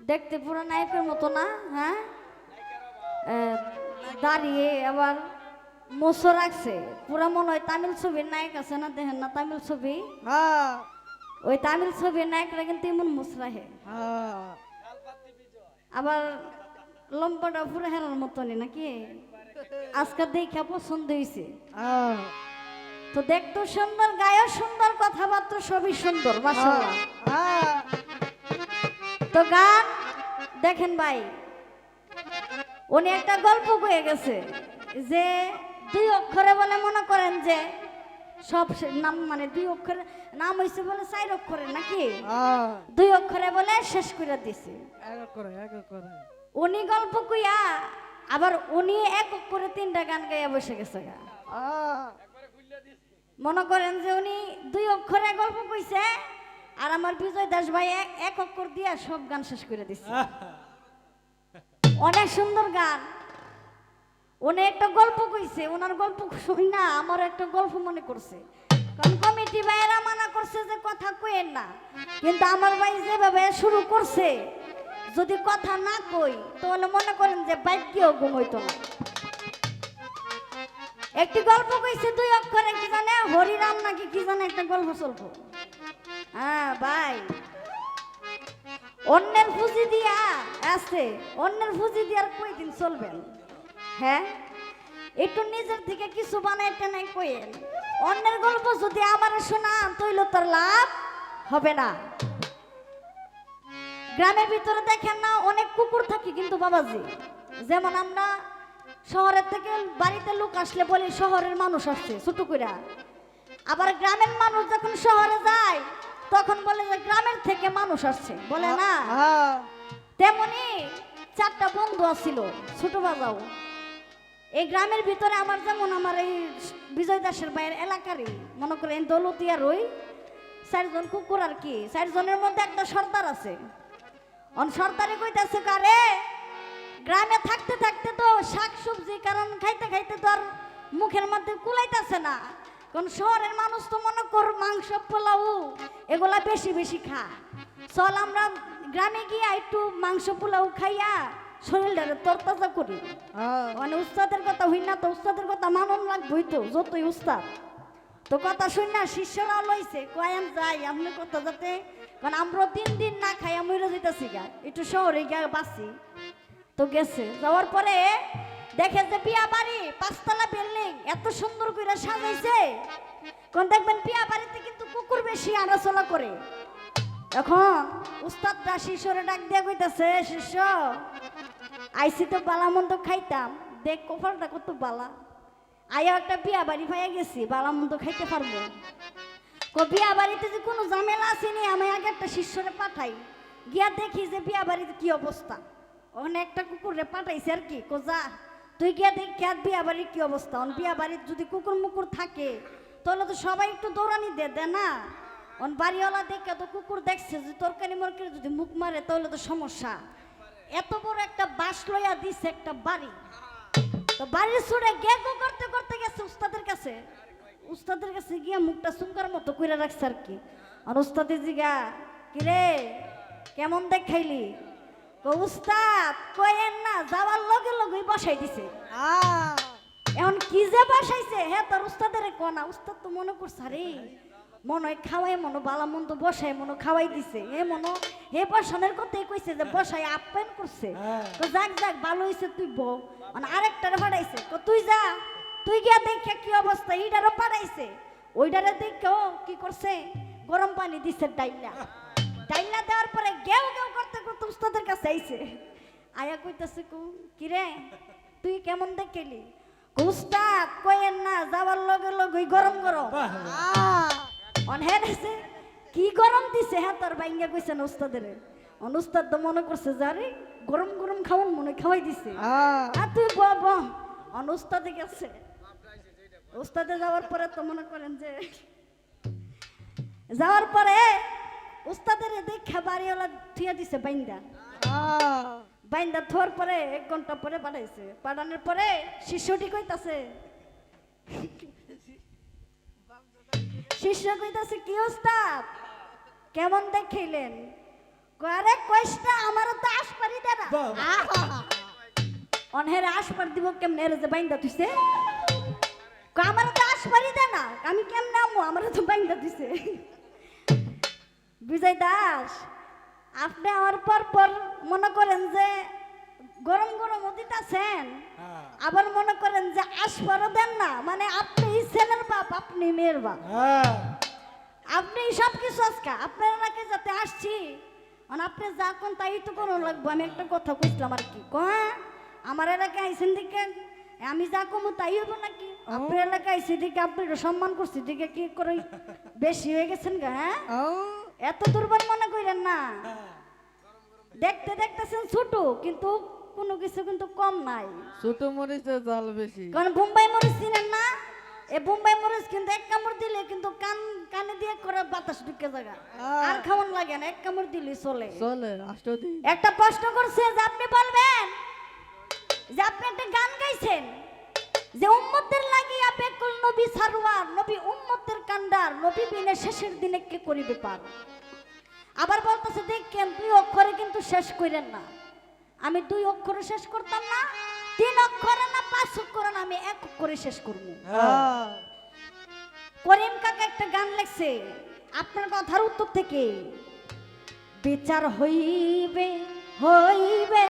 দেখতে পুরো নায়কের মতো না হ্যাঁ? দাঁড়িয়ে আবার মোছো রাখছে। পুরা মনে হয় তামিল ছবির নায়ক আছে না দেখেন না তামিল ছবি? হ্যাঁ। ওই তামিল ছবির নায়করা কিন্তু এমন মুসরাহে হ্যাঁ। আবার লম্বাটা পুরো হেরার মতনই নাকি? আজকে দেখা পছন্দ হয়েছে হ্যাঁ। তো দেখতো সুন্দর গায়ও সুন্দর কথাবার্তা সবই সুন্দর মাসাল্লাহ তো গান দেখেন ভাই উনি একটা গল্প কয়ে গেছে যে দুই অক্ষরে বলে মনে করেন যে সব নাম মানে দুই অক্ষরে নাম হয়েছে বলে চার অক্ষরে নাকি? হ্যাঁ। দুই অক্ষরে বলে শেষ করে দিছে। উনি গল্প কইয়া আবার উনি এক অক্ষরে তিনটা গান গাইয়া বসে গেছে গা। হ্যাঁ। মনে করেন যে উনি দুই অক্ষরে গল্প কইছে, আর আমার বিজয় দাস ভাই এক- অক্ষর দিয়ে সব গান শেষ করে দিচ্ছে অনেক সুন্দর গান। উনি একটা গল্প কইছে ওনার গল্প শুনি না আমার একটা গল্প মনে করছে। কারণ কমিটি ভাইয়েরা মানা করছে যে কথা কইেন না। কিন্তু আমার ভাই যেভাবে শুরু করছে, যদি কথা না কই, তাহলে মনে করেন যে বাইক কেউ ঘুমাইতো না। একটি গল্প কইছে দুই অক্ষরে, কি জানে? হরিরাম নাকি কি জানে একটা গল্প চলব। হ্যাঁ ভাই। অন্যের পুঁজি দিয়া আছে, অন্যের পুঁজি দিয়ে আর কয়দিন চলবেন হ্যাঁ? একটু নিজের থেকে কিছু বানাইতে নাই কইেন অন্যের গল্প যদি আমার শোনা তৈল তোর লাভ হবে না। গ্রামের ভিতরে দেখেন না, অনেক কুকুর থাকে কিন্তু বাবাজি। যেমন আমরা শহরের থেকে বাড়িতে লোক আসলে বলি শহরের মানুষ আসছে ছোট কইরা। আবার গ্রামের মানুষ যখন শহরে যায় তখন বলে যে গ্রামের থেকে মানুষ আসছে বলে না? তেমনি চারটা বন্ধু আছিল ছোট বাজাও। এই গ্রামের ভিতরে আমার যেমন আমার এই বিজয় দাসের বাইরের এলাকারই মনে করেন দৌলতিয়া রই চারজন কুকুর আর কি চারজনের মধ্যে একটা সর্দার আছে। অন সর্দারে কইতাছে কারে? গ্রামে থাকতে থাকতে তো শাক সবজি কারণ খাইতে খাইতে তো আর মুখের মধ্যে কুলাইতেছে না। কারণ শহরের মানুষ তো মনে কর মাংস পোলাও এগুলা বেশি বেশি খা চল আমরা গ্রামে গিয়ে একটু মাংস পোলাও খাইয়া শরীরটারে তরতাজা করি। হ্যাঁ। মানে উস্তাদের কথা হই না তো উস্তাদের কথা মানন লাগবই তো যতই উস্তাদ। তো কথা শুন না শিষ্যরাও লইছে কয়াম যাই আপনি কথা যাতে কারণ আমরা তিন দিন না খাই আমি যেতেছি গা। একটু শহরে গিয়ে বাঁচি। তো গেছে। যাওয়ার পরে দেখে যে বিয়া বাড়ি, পাঁচতলা বিল্ডিং, এত সুন্দর করে সাজাইছে। কোন দেখবেন বিয়া বাড়িতে কিন্তু কুকুর বেশি আনাচলা করে। এখন উস্তাদরা শিষ্যরে ডাক দিয়ে কইতাছে, শিষ্য আইসি তো বালা মন্দ খাইতাম। দেখ কপালটা কত বালা। আয়া একটা বিয়া বাড়ি পাইয়া গেছি বালা মন্দ খাইতে পারব। কো বিয়া বাড়িতে যে কোনো ঝামেলা আসেনি আমি আগে একটা শিষ্যরে পাঠাই। গিয়া দেখি যে বিয়া বাড়িতে কি অবস্থা। ওখানে একটা কুকুরে পাঠাইছে আর কি, কো যা, তুই গিয়া দেখ খেয়াত বিয়া বাড়ির কি অবস্থা? অন বিয়া বাড়ির যদি কুকুর মুকুর থাকে, তাহলে তো সবাই একটু দৌড়ানি দে দে না? অন বাড়িওয়ালা দেখে তো কুকুর দেখছে যে তরকারি মরকারি যদি মুখ মারে, তাহলে তো সমস্যা। এত বড় একটা বাস লইয়া দিছে একটা বাড়ি। তো বাড়ির সুরে গেগো করতে করতে গেছে উস্তাদের কাছে। উস্তাদের কাছে গিয়া মুখটা সুঙ্কার মতো কইরা রাখছে আর কি। আর উস্তাদের জিগা, কিরে, কেমন দেখাইলি? উস্তাদ না যাওয়ার লগে লগেই বসাই দিছে। এখন কি যে বসাইছে হ্যাঁ তোর উস্তাদের কোনা উস্তাদ তো মনে করছে মনে খাওয়াই মনো বালা মন্দ বসাই মনো খাওয়াই দিছে। এ মনো হে বসানোর কথাই কইছে যে বসাই আপ্যায়ন করছে। হ্যাঁ। তো যাক যাক ভালো হইছে তুই বউ। মানে আরেকটারে পাঠাইছে তো তুই যা তুই গিয়া দেখে কি অবস্থা এইটারও পাঠাইছে। ওইটারে কি করছে গরম পানি দিছে ডাইলা। ডাইলা দেওয়ার পরে গেউ গেউ করতে করতে উস্তাদের কাছে আইছে। আয়া কইতাছে কু কিরে তুই কেমন দেখলি? উস্তাদ কইেন না যাওয়ার লগে লগে গরম গরম। অনহেন আছে কি গরম দিছে হ্যাঁ তোর বাইঙ্গা কইছে না উস্তাদের? অনুস্তাদ তো মনে করছে যারে গরম গরম খাওয়ান মনে খাওয়াই দিছে। আর তুই ব ব। অনুস্তাদে গেছে। উস্তাদে যাওয়ার পরে তো মনে করেন যে যাওয়ার পরে উস্তাদের দেখা বাড়িওয়ালা থুয়া দিছে বাইন্দা। বাইন্দা থোর পরে এক ঘণ্টা পরে পাঠাইছে পাঠানোর পরে শিষ্যটি কইতাছে শিষ্য কইতাছে কি ওস্তাদ কেমন দেখিলেন? আরে কইসটা আমারও তো আসপারি দে না অনহেরে আসপার দিব কেমনে? এর যে বাইন্দা তুইছে আমারও তো আসপারি দে না আমি কেমনে আমু? আমারও তো বাইন্দা দিছে বিজয় দাস আপনি আমার পর পর মনে করেন যে গরম গরম অতীতাছেন আছেন আবার মনে করেন যে আসপারও দেন না। মানে আপনি ছেলের বাপ আপনি মেয়ের বাপ। হ্যাঁ। আপনি সব কিছু আজকা আপনার এলাকায় যাতে আসছি মানে আপনি যা কোন তাই তো কোনো লাগবো। আমি একটা কথা কইছিলাম আর কি। কয়া আমার এলাকায় আইসেন দিকে আমি যা কমু তাই হব নাকি? আপনার এলাকায় আইসি দিকে আপনি সম্মান করছি দিকে কি করে বেশি হয়ে গেছেন গা হ্যাঁ? এত দুর্বল মনে করেন না। দেখতে দেখতেছেন ছোট কিন্তু কোনো কিছু কিন্তু কম নাই। ছোট মরিচের জাল বেশি। কারণ বোম্বাই মরিচ চিনেন না? এই বোম্বাই মরিচ কিন্তু এক কামড় দিলে কিন্তু কান কানে দিয়ে করে বাতাস ঢুকে জায়গা। আর খাওয়ান লাগে না এক কামড় দিলে চলে। চলে রাষ্ট্রদি একটা প্রশ্ন করছে যে আপনি বলবেন যে আপনি একটা গান গাইছেন যে উম্মতের লাগিয়া বেকুল নবী নবী নবী বিনে শেষের দিনে কে করিবে পার আবার বলতেছে দেখেন দুই অক্ষরে কিন্তু শেষ করেন না। আমি দুই অক্ষরে শেষ করতাম না তিন অক্ষরে না পাঁচ অক্ষরে না আমি এক অক্ষরে শেষ করব। হ্যাঁ। করিম কাকা একটা গান লেখছে আপনার কথার উত্তর থেকে বিচার হইবে হইবে।